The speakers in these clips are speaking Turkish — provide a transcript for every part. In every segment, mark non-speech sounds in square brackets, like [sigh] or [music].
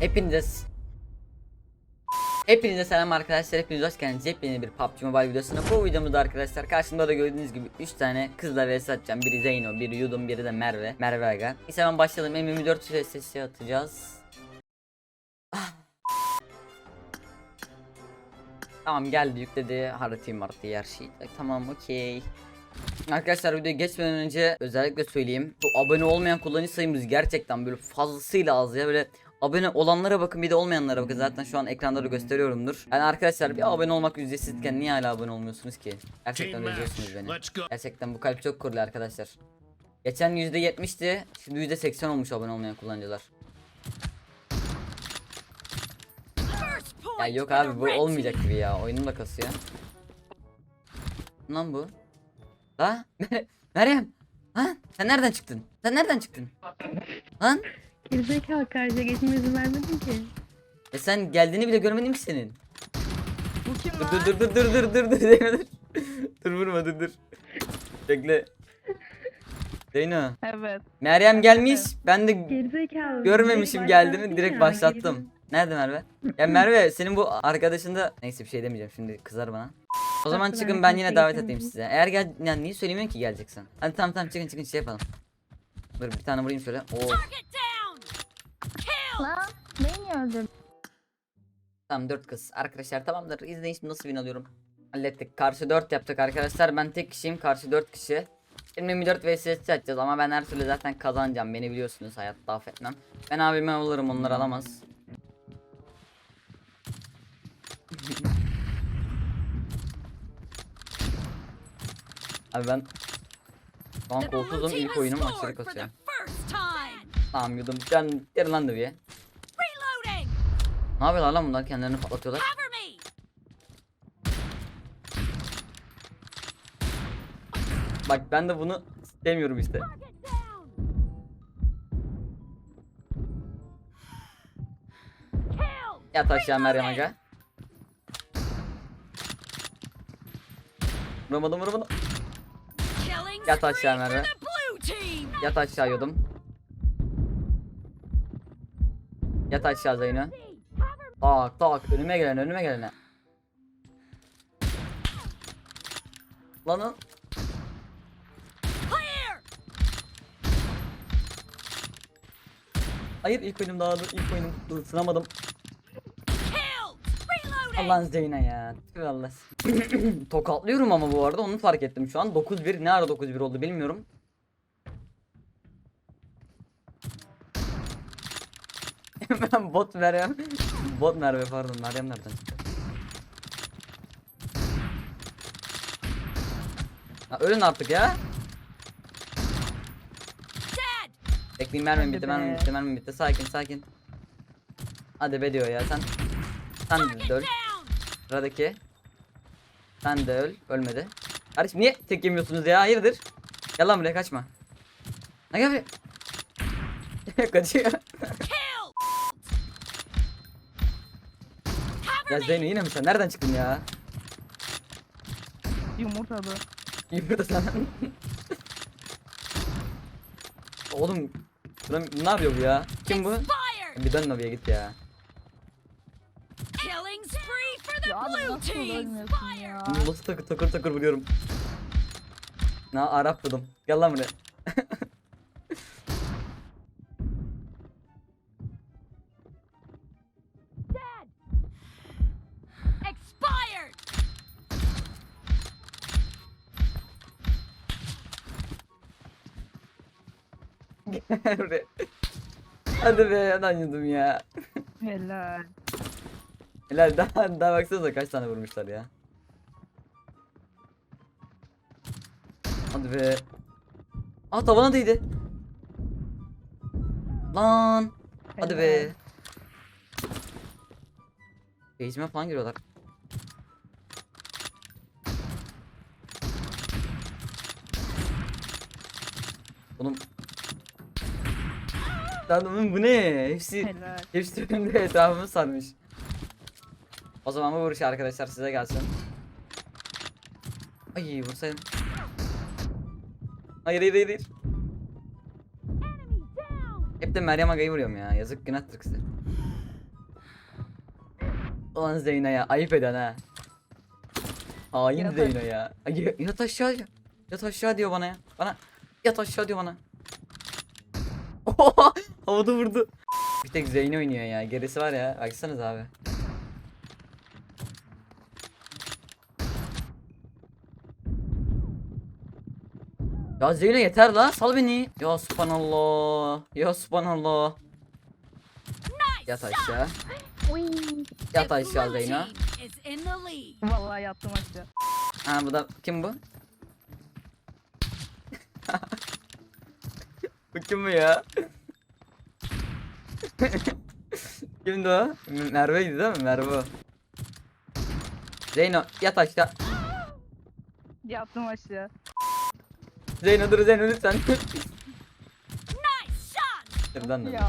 Hepinize Hepinize selam arkadaşlar. Hepiniz hoş geldiniz. Yepyeni bir PUBG Mobile videosuna. Bu videomuzda arkadaşlar karşımda da gördüğünüz gibi 3 tane kızla vs atacağım. Biri Zeyno, biri Yudum, biri de Merve. Merve Aga. Neyse hemen başlayalım. M24 vs atacağız. Ah. Tamam geldi yükledi haritayı maritayı her şeyi. Ay, Tamam okey. Arkadaşlar videoya geçmeden önce özellikle söyleyeyim. Bu abone olmayan kullanıcı sayımız gerçekten böyle fazlasıyla az ya böyle Abone olanlara bakın bir de olmayanlara bakın zaten şu an ekranda da gösteriyorumdur. Yani arkadaşlar bir abone olmak ücretsizken niye hala abone olmuyorsunuz ki? Gerçekten üzüyorsunuz beni. Gerçekten bu kalp çok kurulu arkadaşlar. Geçen %70'ti şimdi %80 olmuş abone olmayan kullanıcılar. Ya yok abi bu olmayacak gibi ya oyunum da kasıyor. Lan bu. Ha? [laughs] Meryem. Ha? Sen nereden çıktın? Sen nereden çıktın? Lan? Gerizekalı karşıya geçme izin vermedin ki. E sen geldiğini bile görmedim ki senin. Bu kim Dur dur dur dur dur dur dur Zeyno dur. [laughs] dur vurma dur dur. Bekle. Zeyno. Evet. Meryem gelmiş. Ben de Gerizekalı. görmemişim geldiğini direkt başlattım. Nerede Merve? Ya Merve senin bu arkadaşın da neyse bir şey demeyeceğim şimdi kızar bana. O zaman çıkın ben yine davet gitmedim. edeyim size. Eğer gel yani niye söylemiyorsun ki geleceksin? Hadi tamam tamam çıkın çıkın şey yapalım. Dur bir tane vurayım şöyle. Oo. Lan beni? Tamam 4 kız. Arkadaşlar tamamdır. İzleyin şimdi nasıl win alıyorum. Hallettik. Karşı 4 yaptık arkadaşlar. Ben tek kişiyim. Karşı 4 kişi. Şimdi 24 vs atacağız ama ben her türlü zaten kazanacağım. Beni biliyorsunuz hayatta affetmem. Ben abime alırım onlar alamaz. [laughs] Abi ben şu an kolsuzum ilk oyunum aşırı kasıyor. Tamam yudum. Can gelin lan bir. Ne yapıyorlar lan bunlar kendilerini patlatıyorlar. Bak ben de bunu istemiyorum işte. Yat aşağı Meryem Aga. Vuramadım vuramadım. Yat aşağı Merve. Yat aşağı yudum. Yat aşağı Zeyno. Tak tak önüme gelene önüme gelene. Lan. Hayır ilk oyunum dağıldı ilk oyunum dur sınamadım. Allah'ın Zeyne ya. Allah. [clears throat] Tokatlıyorum ama bu arada onu fark ettim şu an. 9-1 ne ara 9-1 oldu bilmiyorum. [laughs] ben bot Meryem. Bot Merve pardon Meryem nereden çıktı? Ha, ölün artık ya. Bekleyin mermim bitti mermim bitti mermim bitti sakin sakin. Hadi be diyor ya sen. Sen de öl. Sıradaki. Sen de öl. Ölmedi. Kardeşim niye tek yemiyorsunuz ya? Hayırdır? Gel lan buraya kaçma. Ne buraya. [laughs] Kaçıyor. Ya Zeyno yine mi sen? Nereden çıktın ya? Yumurtalı. İyi burada sen. Oğlum. Buram, ne yapıyor bu ya? Kim bu? Bir dön lobiye git ya. Killing spree for the Ya abi blue nasıl team. ölmüyorsun ya? Nasıl takır takır takır vuruyorum. Na Arap buldum. Gel lan buraya. [laughs] Buraya. Hadi be lan yudum ya. Helal. Helal daha, daha baksanıza kaç tane vurmuşlar ya. Hadi be. Aa tavana değdi. Lan. Hadi be. Helal. Base'ime falan giriyorlar. Oğlum. Lan oğlum bu ne? Hepsi Helal. hepsi önümde etrafımı sarmış. O zaman bu vuruş arkadaşlar size gelsin. Ay vursaydım. Hayır hayır hayır. hayır. Hep de Meryem Aga'yı vuruyorum ya. Yazık günahtır kızı. Ulan Zeyno ya ayıp eden ha. Hain Yat Zeyno ya. Ay, Yat aşağı ya. Yat aşağı diyor bana ya. Bana yat aşağı diyor bana. [laughs] Havada vurdu. Bir tek Zeyno oynuyor ya. Gerisi var ya. Baksanız abi. Ya Zeyno yeter la sal beni. Ya subhanallah. Ya subhanallah. Yat aşağı. Yat aşağı Zeyno. Vallahi yattım aşağı. Ha bu da kim bu? [laughs] bu kim bu ya? Kimdi o? Merve'ydi değil mi? Merve. Zeyno yat aşağı. Yattım aşağı. Zeyno dur Zeyno lütfen. [laughs] Nice shot. Şuradan da.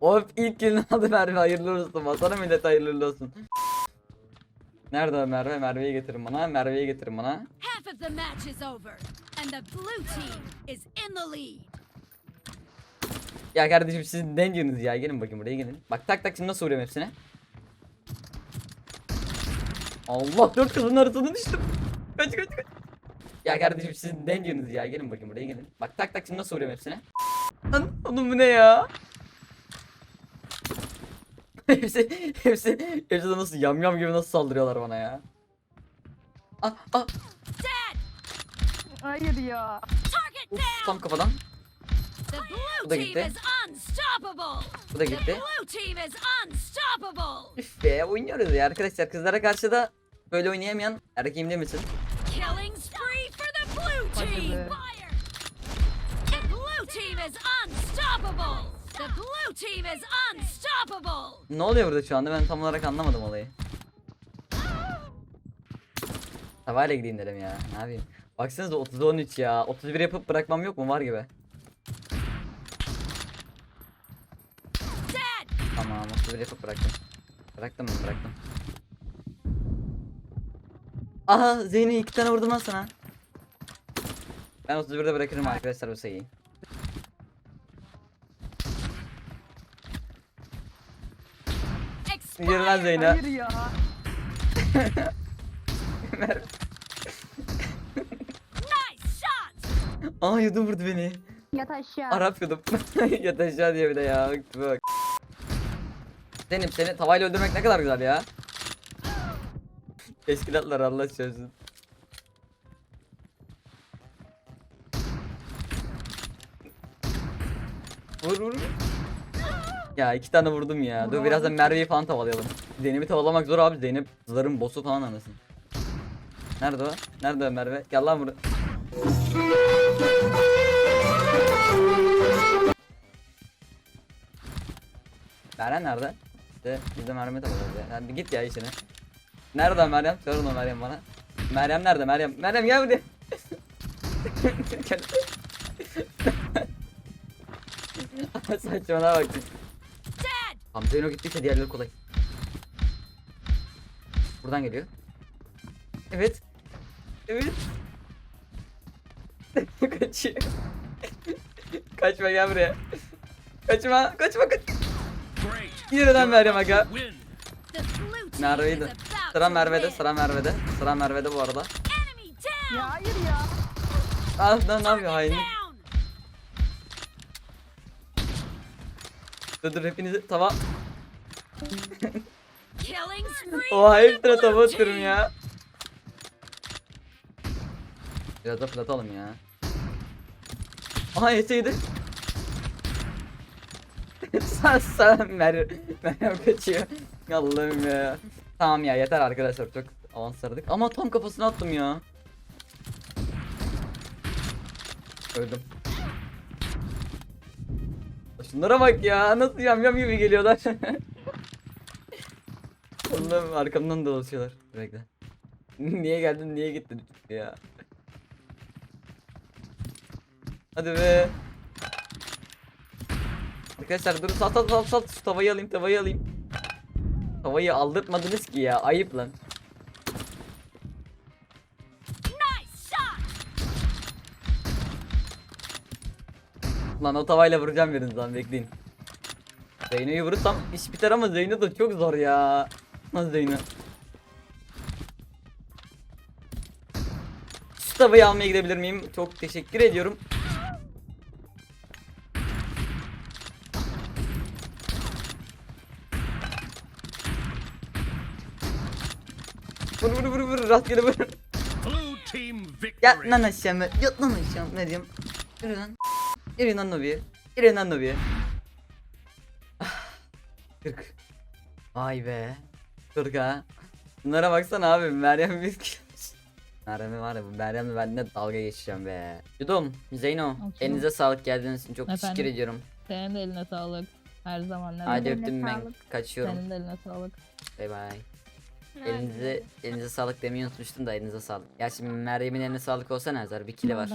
Of ilk gününü [laughs] aldı Merve hayırlı olsun. Masana millet hayırlı olsun. Nerede o Merve? Merve'yi getirin bana. Merve'yi getirin bana. Half of the match is over, and the blue team is in the lead. Ya kardeşim siz ne diyorsunuz ya? Gelin bakayım buraya gelin. Bak tak tak şimdi nasıl vuruyorum hepsine. Allah dört kızın arasına düştüm. Kaç kaç kaç. Ya kardeşim siz ne diyorsunuz ya? Gelin bakayım buraya gelin. Bak tak tak şimdi nasıl vuruyorum hepsine. Lan oğlum bu ne ya? [laughs] hepsi hepsi hepsi de nasıl yamyam gibi nasıl saldırıyorlar bana ya. Ah ah. Hayır ya. Uf, tam kafadan. Bu da gitti. Bu da gitti. Üf be oynuyoruz ya arkadaşlar. Kızlara karşı da böyle oynayamayan erkeğim demesin. Ne oluyor burada şu anda ben tam olarak anlamadım olayı. Havayla gideyim dedim ya. Ne yapayım? Baksanıza 30 13 ya. 31 yapıp bırakmam yok mu? Var gibi. Tamam 31 yapıp bıraktım. Bıraktım mı? Bıraktım. Aha Zeyno iki tane vurdum lan sana. Ben 31'de bırakırım arkadaşlar bu sayıyı. Yürü lan. Zeyno. Hayır ya. [laughs] [laughs] Aa yudum vurdu beni. Yat aşağı. Arap yudum. [laughs] Yat aşağı diye bir de ya. Bak. Zeynep seni tavayla öldürmek ne kadar güzel ya. [laughs] Teşkilatlar Allah çözsün. Vur vur. Ya iki tane vurdum ya. Dur Vuramadım birazdan. Merve'yi falan tavalayalım. Zeynep'i tavalamak zor abi. Zeynep zırın boss'u falan anasın. Nerede o? Nerede o Merve? Gel lan buraya. Meryem nerede? İşte biz de Meryem'e takılıyoruz ya. Hadi git ya işine. Nerede Meryem? Sorun o Meryem bana. Meryem nerede Meryem? Meryem gel buraya. [laughs] Saçmalama bak. Tamam Zeyno gittiyse diğerleri kolay. Buradan geliyor. Evet. Evet. [laughs] Kaçıyor. Kaçma gel buraya. Kaçma, kaçma, kaç. Yeniden Meryem aga. Merve'ydi. Sıra Merve'de, sıra Merve'de. Sıra Merve'de bu arada. Ya hayır ya. Ah lan ne yapıyor hainlik? Dur dur hepinizi tava. [laughs] Oha hepsine tava atıyorum ya. Biraz da fırlatalım ya. Aha yeseydi. Sen sen Mer Meryem kaçıyor. Allah'ım ya. Tamam ya yeter arkadaşlar çok avanslardık. Ama tam kafasına attım ya. Öldüm. Şunlara bak ya nasıl yam yam gibi geliyorlar. [laughs] Allah'ım arkamdan dolaşıyorlar. Bekle. niye geldin niye gittin ya. Hadi be. Arkadaşlar dur sal sal sal sal şu tavayı alayım tavayı alayım. Tavayı aldırtmadınız ki ya ayıp lan. Lan o tavayla vuracağım biriniz lan bekleyin. Zeyno'yu vurursam iş biter ama Zeyno da çok zor ya. Nasıl Zeyno? Şu tavayı almaya gidebilir miyim? Çok teşekkür ediyorum. Rastgele vur. Blue team victory. Yat lan aşağı Mer- Yat lan aşağı Meryem. Yürü lan. Yürü lan Nobi'ye. Yürü lan Nobi'ye. Ah, 40. Vay be. 40 ha. Bunlara baksana abi Meryem biz Meryem'i var ya bu Meryem'le ben ne dalga geçeceğim be. Yudum, Zeyno, Okey. elinize sağlık geldiğiniz için çok Efendim? teşekkür ediyorum. Senin de eline sağlık. Her zaman ne Hadi öptüm ben. Kaçıyorum. Senin de eline sağlık. Bay bay. Elinize elinize sağlık demeyi unutmuştum da elinize sağlık. Gerçi Meryem'in eline sağlık olsa nazar bir kili var.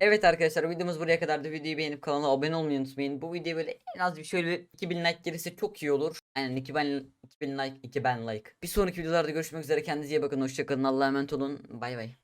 Evet arkadaşlar videomuz buraya kadardı. Videoyu beğenip kanala abone olmayı unutmayın. Bu video böyle en az bir şöyle 2000 like gelirse çok iyi olur. Aynen 2000, 2000 like 2000 like. Bir sonraki videolarda görüşmek üzere. Kendinize iyi bakın. Hoşçakalın. Allah'a emanet olun. Bay bay.